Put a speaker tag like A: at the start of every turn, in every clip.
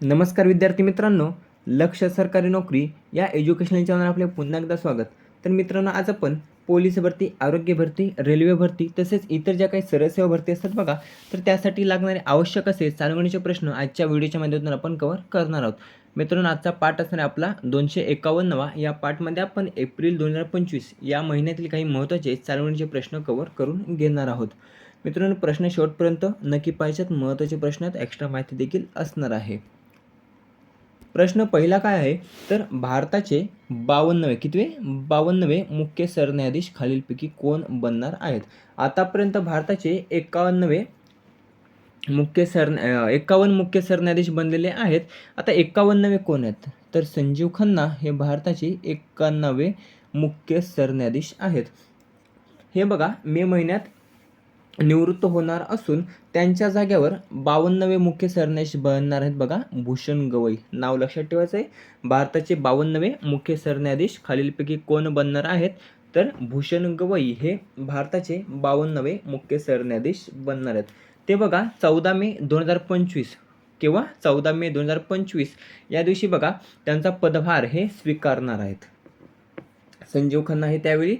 A: नमस्कार विद्यार्थी मित्रांनो लक्ष सरकारी नोकरी या एज्युकेशनल चॅनल आपले पुन्हा एकदा स्वागत. तर मित्रांनो आज आपण पोलीस भरती आरोग्य भरती रेल्वे भरती तसेच इतर ज्या काही सरसेवा भरती असतात बघा तर त्यासाठी लागणारे आवश्यक असे चालवणीचे प्रश्न आजच्या व्हिडिओच्या माध्यमातून आपण कव्हर करणार आहोत. मित्रांनो आजचा पाठ असणार आहे आपला दोनशे एकावन्नवा. या पाठमध्ये आपण एप्रिल दोन हजार पंचवीस या महिन्यातील काही महत्त्वाचे चालवणीचे प्रश्न कव्हर करून घेणार आहोत. मित्रांनो प्रश्न शेवटपर्यंत नक्की पाहिजेत महत्त्वाचे प्रश्न आहेत एक्स्ट्रा माहिती देखील असणार आहे. प्रश्न पहिला काय आहे? तर भारताचे बावन्नवे कितवे? बावन्नवे मुख्य सरन्यायाधीश खालीलपैकी कोण बनणार आहेत? आतापर्यंत भारताचे एकावन्नवे मुख्य सर एकावन्न मुख्य सरन्यायाधीश बनलेले आहेत. आता एकावन्नवे कोण आहेत? तर संजीव खन्ना हे भारताचे एकावन्नवे मुख्य सरन्यायाधीश आहेत. हे बघा मे महिन्यात निवृत्त होणार असून त्यांच्या जाग्यावर बावन्नवे मुख्य सरन्यायाधीश बनणार आहेत बघा भूषण गवई. नाव लक्षात ठेवायचं आहे. भारताचे बावन्नवे मुख्य सरन्यायाधीश खालीलपैकी कोण बनणार आहेत? तर भूषण गवई हे भारताचे बावन्नवे मुख्य सरन्यायाधीश बनणार आहेत. ते बघा चौदा मे दोन हजार पंचवीस किंवा चौदा मे दोन हजार पंचवीस या दिवशी बघा त्यांचा पदभार हे स्वीकारणार आहेत. संजीव खन्ना हे त्यावेळी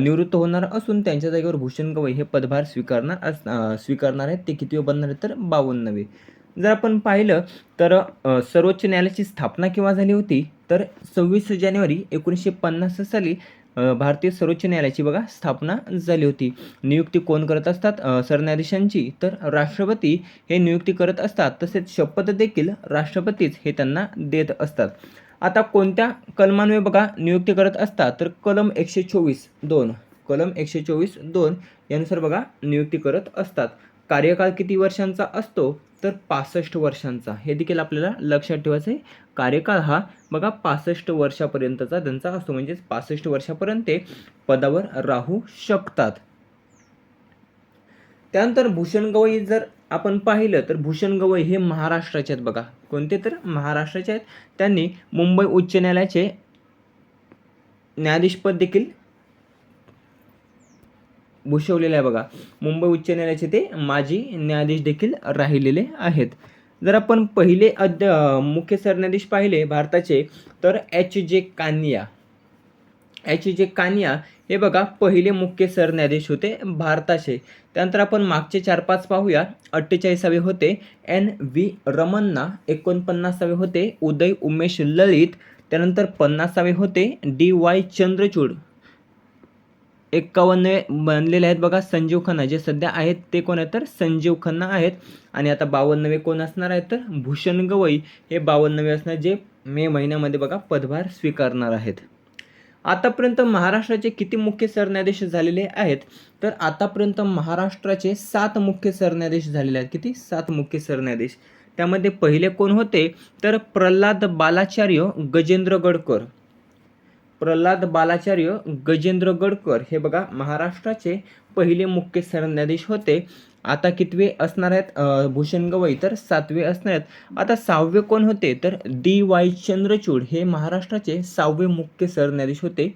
A: निवृत्त होणार असून त्यांच्या जागेवर भूषण गवई हे पदभार स्वीकारणार अस स्वीकारणार आहेत. ते किती बनणार आहेत तर बावन्नवे. जर आपण पाहिलं तर सर्वोच्च न्यायालयाची स्थापना केव्हा झाली होती? तर सव्वीस जानेवारी एकोणीसशे पन्नास साली भारतीय सर्वोच्च न्यायालयाची बघा स्थापना झाली होती. नियुक्ती कोण करत असतात? सरन्यायाधीशांची. तर राष्ट्रपती हे नियुक्ती करत असतात. तसेच शपथ देखील राष्ट्रपतीच हे त्यांना देत असतात. आता कोणत्या कलमांमुळे बघा नियुक्ती करत असतात तर कलम एकशे चोवीस दोन कलम एकशे चोवीस दोन यानुसार बघा नियुक्ती करत असतात. कार्यकाळ किती वर्षांचा असतो? तर पासष्ट वर्षांचा. हे देखील आपल्याला लक्षात ठेवायचं आहे कार्यकाळ हा बघा पासष्ट वर्षापर्यंतचा त्यांचा असतो म्हणजेच पासष्ट वर्षापर्यंत ते पदावर राहू शकतात. त्यानंतर भूषण गवई जर आपण पाहिलं तर भूषण गवई हे महाराष्ट्राचे आहेत बघा. कोणते तर? महाराष्ट्राचे आहेत. त्यांनी मुंबई उच्च न्यायालयाचे न्यायाधीशपद देखील भूषवलेले आहे बघा. मुंबई उच्च न्यायालयाचे ते माजी न्यायाधीश देखील राहिलेले आहेत. जर आपण पहिले अध्य मुख्य सरन्यायाधीश पाहिले भारताचे तर H J Kania H J Kania हे बघा पहिले मुख्य सरन्यायाधीश होते भारताचे. त्यानंतर आपण मागचे चार पाच पाहूया. अठ्ठेचाळीसावे होते एन व्ही रमन्ना एकोणपन्नासावे होते उदय उमेश ललित त्यानंतर पन्नासावे होते डी वाय चंद्रचूड. एक्कावन्नवे बनलेले आहेत बघा संजीव खन्ना. जे सध्या आहेत ते कोण आहेत तर संजीव खन्ना आहेत. आणि आता बावन्नवे कोण असणार आहेत तर भूषण गवई. हे बावन्नवे असणार जे मे महिन्यामध्ये बघा पदभार स्वीकारणार आहेत. आतापर्यंत महाराष्ट्राचे किती मुख्य सरन्यायाधीश झालेले आहेत? तर आतापर्यंत महाराष्ट्राचे सात मुख्य सरन्यायाधीश झालेले आहेत. किती? सात मुख्य सरन्यायाधीश. त्यामध्ये पहिले कोण होते? तर प्रल्हाद बालाचार्य गजेंद्र गडकर. प्रल्हाद बालाचार्य गजेंद्र गडकर हे बघा महाराष्ट्राचे पहिले मुख्य सरन्यायाधीश होते. आता कितवे असणार आहेत? भूषण गवई तर सातवे असणार आहेत. आता सहावे कोण होते? तर डी वाय चंद्रचूड हे महाराष्ट्राचे सहावे मुख्य सरन्यायाधीश होते.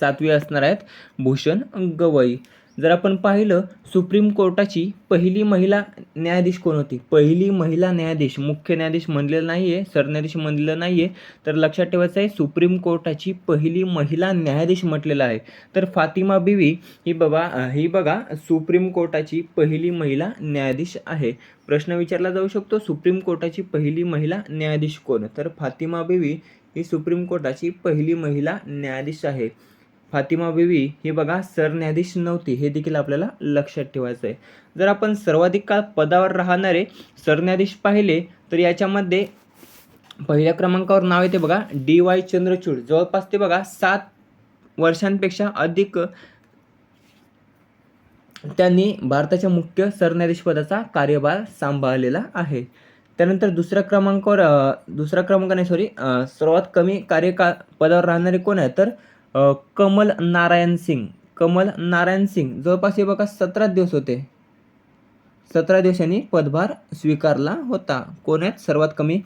A: सातवे असणार आहेत भूषण गवई जर आपण पाहिलं सुप्रीम कोर्टाची पहिली महिला न्यायाधीश कोण होती? पहिली महिला न्यायाधीश मुख्य न्यायाधीश म्हणलेलं नाही आहे सरन्यायाधीश म्हणलेलं नाही आहे तर लक्षात ठेवायचं आहे सुप्रीम कोर्टाची पहिली महिला न्यायाधीश म्हटलेलं आहे. तर फातिमा बिवी ही बाबा ही बघा सुप्रीम कोर्टाची पहिली महिला न्यायाधीश आहे. प्रश्न विचारला जाऊ शकतो सुप्रीम कोर्टाची पहिली महिला न्यायाधीश कोण? तर फातिमा बिवी ही सुप्रीम कोर्टाची पहिली महिला न्यायाधीश आहे. फातिमा बीवी ही बघा सरन्यायाधीश नव्हती हे देखील आपल्याला लक्षात ठेवायचं आहे. जर आपण सर्वाधिक काळ पदावर राहणारे सरन्यायाधीश पाहिले तर याच्यामध्ये पहिल्या क्रमांकावर नाव येते बघा डी वाय चंद्रचूड. जवळपास ते बघा सात वर्षांपेक्षा अधिक त्यांनी भारताच्या मुख्य सरन्यायाधीशपदाचा कार्यभार सांभाळलेला आहे. त्यानंतर दुसऱ्या क्रमांकावर अ, दुसरा क्रमांक नाही सॉरी सर्वात कमी कार्यकाळ पदावर राहणारे कोण आहे तर कमल नारायण सिंग. कमल नारायण सिंग. जवळपास हे बघा सतरा दिवस होते. सतरा दिवसांनी पदभार स्वीकारला होता. कोण आहेत? सर्वात कमी.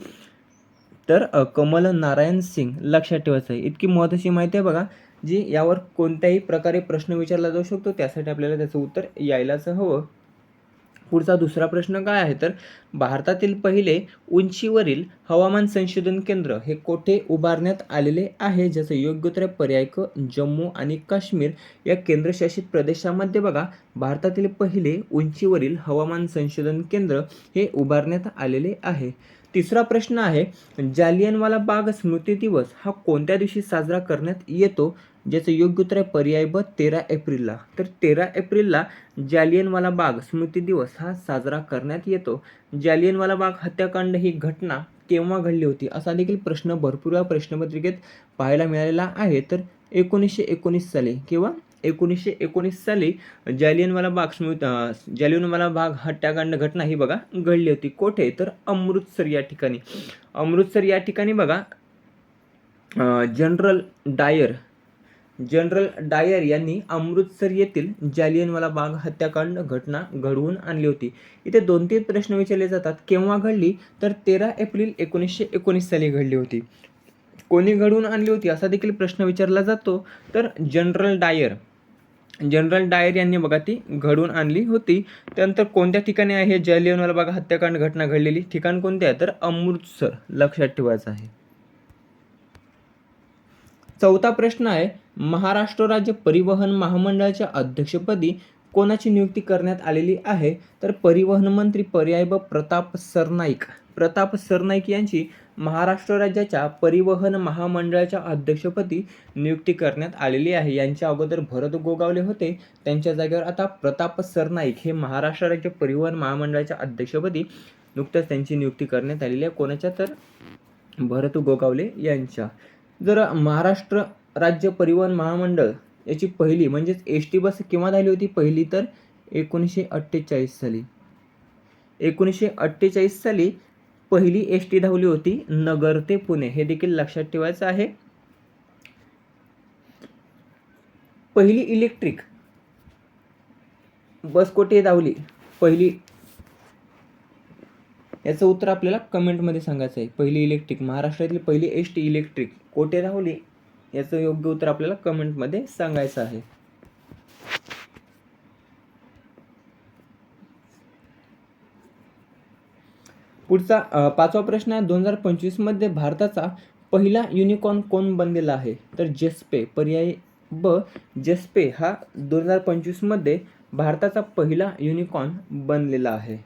A: तर कमल नारायण सिंग. लक्षात ठेवायचं. आहे इतकी महत्त्वाची माहिती आहे बघा जी यावर कोणत्याही प्रकारे प्रश्न विचारला जाऊ शकतो. त्यासाठी आपल्याला त्याचं उत्तर यायलाच हवं. पुढचा दुसरा प्रश्न काय आहे? तर भारतातील पहिले उंचीवरील हवामान संशोधन केंद्र हे कोठे उभारण्यात आलेले आहे? ज्याचं योग्य उत्तर पर्याय क जम्मू आणि काश्मीर. या केंद्रशासित प्रदेशामध्ये बघा भारतातील पहिले उंचीवरील हवामान संशोधन केंद्र हे उभारण्यात आलेले आहे. तिसरा प्रश्न आहे जालियनवाला बाग स्मृती दिवस हा कोणत्या दिवशी साजरा करण्यात येतो? ज्याचं योग्य उत्तर आहे पर्याय ब तेरा एप्रिलला. तर तेरा एप्रिलला जालियनवाला बाग स्मृती दिवस हा साजरा करण्यात येतो. जालियनवाला बाग हत्याकांड ही घटना केव्हा घडली होती? असा देखील प्रश्न भरपूर वेळा प्रश्नपत्रिकेत पाहायला मिळालेला आहे. तर एकोणीसशे एकोणीस साली किंवा एकोणीसशे एकोणीस साली जालियनवाला बाग स्मृत जालियनवाला बाग हत्याकांड घटना ही बघा घडली होती. कोठे? तर अमृतसर या ठिकाणी. अमृतसर या ठिकाणी बघा जनरल डायर जनरल डायर यांनी अमृतसर येथील जालियनवाला बाग हत्याकांड घटना घडवून आणली होती. इथे दोन तीन प्रश्न विचारले जातात केव्हा घडली? तर तेरा एप्रिल एकोणीसशे एकोणीस साली घडली होती. कोणी घडवून आणली होती असा देखील प्रश्न विचारला जातो. तर जनरल डायर जनरल डायर यांनी बघा ती घडवून आणली होती. त्यानंतर कोणत्या ठिकाणी आहे? हे जालियनवाला बाग हत्याकांड घटना घडलेली ठिकाण कोणते आहे? तर अमृतसर लक्षात ठेवायचं आहे. चौथा प्रश्न आहे महाराष्ट्र राज्य परिवहन महामंडळाच्या अध्यक्षपदी कोणाची नियुक्ती करण्यात आलेली आहे? तर परिवहन मंत्री पर्याय ब प्रताप सरनाईक. प्रताप सरनाईक यांची महाराष्ट्र राज्याच्या परिवहन महामंडळाच्या अध्यक्षपदी नियुक्ती करण्यात आलेली आहे. यांच्या अगोदर भरत गोगावले होते. त्यांच्या जागेवर आता प्रताप सरनाईक हे महाराष्ट्र राज्य परिवहन महामंडळाच्या अध्यक्षपदी नुकत्याच त्यांची नियुक्ती करण्यात आलेली आहे. कोणाच्या तर? भरत गोगावले यांच्या. जर महाराष्ट्र राज्य परिवहन महामंडळ याची पहिली म्हणजेच एस टी बस केव्हा झाली होती? पहिली तर एकोणीसशे अठ्ठेचाळीस साली. एकोणीसशे अठ्ठेचाळीस साली पहिली एस टी धावली होती नगर ते पुणे. हे देखील लक्षात ठेवायचं आहे. पहिली इलेक्ट्रिक बस कोठे धावली? पहिली याचं उत्तर आपल्याला कमेंटमध्ये सांगायचं आहे. पहिली इलेक्ट्रिक. महाराष्ट्रातील पहिली एस टी इलेक्ट्रिक. कोठे राहुली? याचं योग्य उत्तर आपल्याला कमेंटमध्ये सांगायचं आहे. पुढचा पाचवा प्रश्न आहे. दोन हजार पंचवीसमध्ये भारताचा पहिला युनिकॉर्न कोण बनलेला आहे? तर जेस्पे पर्याय ब जेस्पे हा दोन हजार पंचवीसमध्ये भारताचा पहिला युनिकॉर्न बनलेला आहे.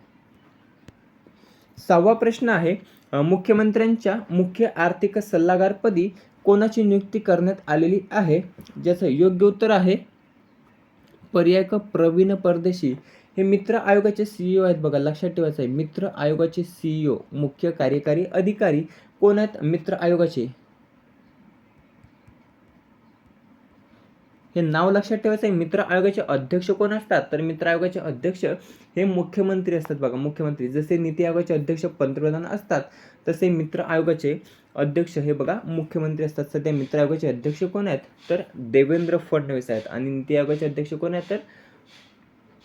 A: सहावा प्रश्न आहे मुख्यमंत्र्यांच्या मुख्य आर्थिक सल्लागारपदी कोणाची नियुक्ती करण्यात आलेली आहे? ज्याचं योग्य उत्तर आहे पर्याय क प्रवीण परदेशी. हे मित्र आयोगाचे सीईओ आहेत बघा लक्षात ठेवायचं आहे. मित्र आयोगाचे सीईओ मुख्य कार्यकारी अधिकारी कोण आहेत? मित्र आयोगाचे. हे नाव लक्षात ठेवायचं आहे. मित्र आयोगाचे अध्यक्ष कोण असतात? तर मित्र आयोगाचे अध्यक्ष हे मुख्यमंत्री असतात बघा मुख्यमंत्री. जसे नीती आयोगाचे अध्यक्ष पंतप्रधान असतात तसे मित्र आयोगाचे अध्यक्ष हे बघा मुख्यमंत्री असतात. सध्या मित्र आयोगाचे अध्यक्ष कोण आहेत? तर देवेंद्र फडणवीस आहेत. आणि नीती आयोगाचे अध्यक्ष कोण आहेत? तर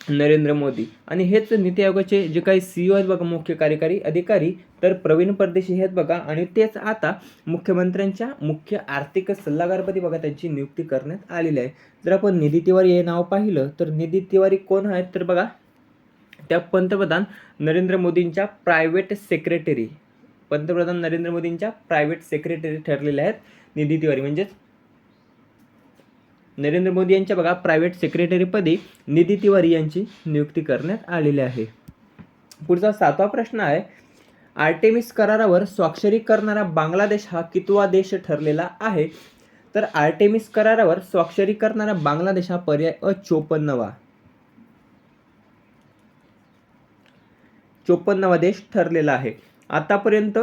A: नरेंद्र मोदी. आणि हेच नीती आयोगाचे जे काही सीईओ आहेत बघा मुख्य कार्यकारी अधिकारी तर प्रवीण परदेशी हे आहेत बघा. आणि तेच आता मुख्यमंत्र्यांच्या मुख्य आर्थिक सल्लागारपदी बघा त्यांची नियुक्ती करण्यात आलेली आहे. जर आपण निधी तिवारी हे नाव पाहिलं तर निधी तिवारी कोण आहेत? तर बघा त्या पंतप्रधान नरेंद्र मोदींच्या प्रायव्हेट सेक्रेटरी पंतप्रधान नरेंद्र मोदींच्या प्रायव्हेट सेक्रेटरी ठरलेल्या आहेत निधी तिवारी. म्हणजेच नरेंद्र मोदी यांच्या बघा प्रायव्हेट सेक्रेटरीपदी निधी तिवारी यांची नियुक्ती करण्यात आलेली आहे. पुढचा सातवा प्रश्न आहे आर्टेमिस करारावर स्वाक्षरी करणारा बांगलादेश हा कितवा देश ठरलेला आहे? तर आर्टेमिस करारावर स्वाक्षरी करणारा बांगलादेश हा पर्याय अ चोपन्नवा चोपन्नवा देश ठरलेला आहे. आतापर्यंत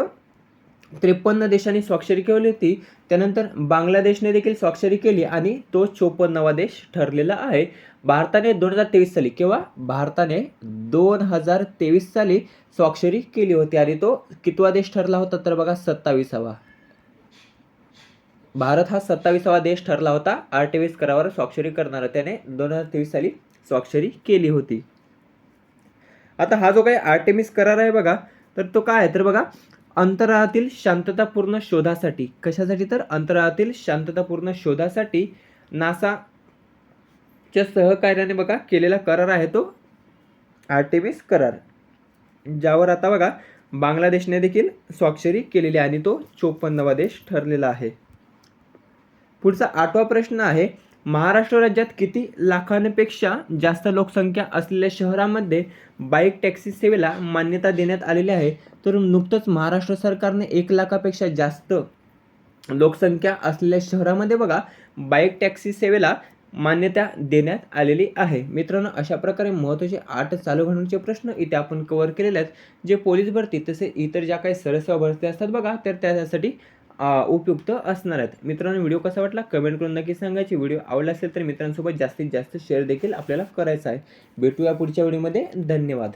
A: त्रेपन्न देशांनी स्वाक्षरी केली होती. त्यानंतर बांगलादेशने देखील स्वाक्षरी केली आणि तो चोपन्नवा देश ठरलेला आहे. भारताने दोन हजार तेवीस साली किंवा भारताने दोन हजार तेवीस साली स्वाक्षरी केली होती आणि तो कितवा देश ठरला होता तर बघा सत्तावीसावा. भारत हा सत्तावीसावा देश ठरला होता. आर्टेमिस करावर स्वाक्षरी करणारा त्याने दोन हजार तेवीस साली स्वाक्षरी केली होती. आता हा जो काही आर्टेमिस करार आहे बघा तर तो काय आहे? तर बघा अंतराळातील शांततापूर्ण शोधासाठी. कशासाठी तर? अंतराळातील शांततापूर्ण शोधासाठी नासाच्या सहकार्याने बघा केलेला करार आहे तो. आर्टेमिस करार. ज्यावर आता बघा बांगलादेशने देखील स्वाक्षरी केलेली आणि तो चोपन्नवा देश ठरलेला आहे. पुढचा आठवा प्रश्न आहे महाराष्ट्र राज्यात किती लाखांपेक्षा जास्त लोकसंख्या असलेल्या शहरामध्ये बाईक टॅक्सी सेवेला मान्यता देण्यात आलेली आहे तर नुकतंच महाराष्ट्र सरकारने एक लाखापेक्षा जास्त लोकसंख्या असलेल्या शहरामध्ये बघा बाईक टॅक्सी सेवेला मान्यता देण्यात आलेली आहे. मित्रांनो अशा प्रकारे महत्त्वाचे आठ चालू घडण्याचे प्रश्न इथे आपण कव्हर केलेले आहेत. जे पोलीस भरती तसे इतर ज्या काही सरसेवा भरती असतात बघा तर त्यासाठी उपयुक्त असणार आहेत. मित्रांनो व्हिडिओ कसा वाटला? कमेंट करून नक्की सांगायची. व्हिडिओ आवडला असेल तर मित्रांसोबत जास्तीत जास्त शेअर देखील आपल्याला करायचा आहे. भेटूया पुढच्या व्हिडिओमध्ये. धन्यवाद.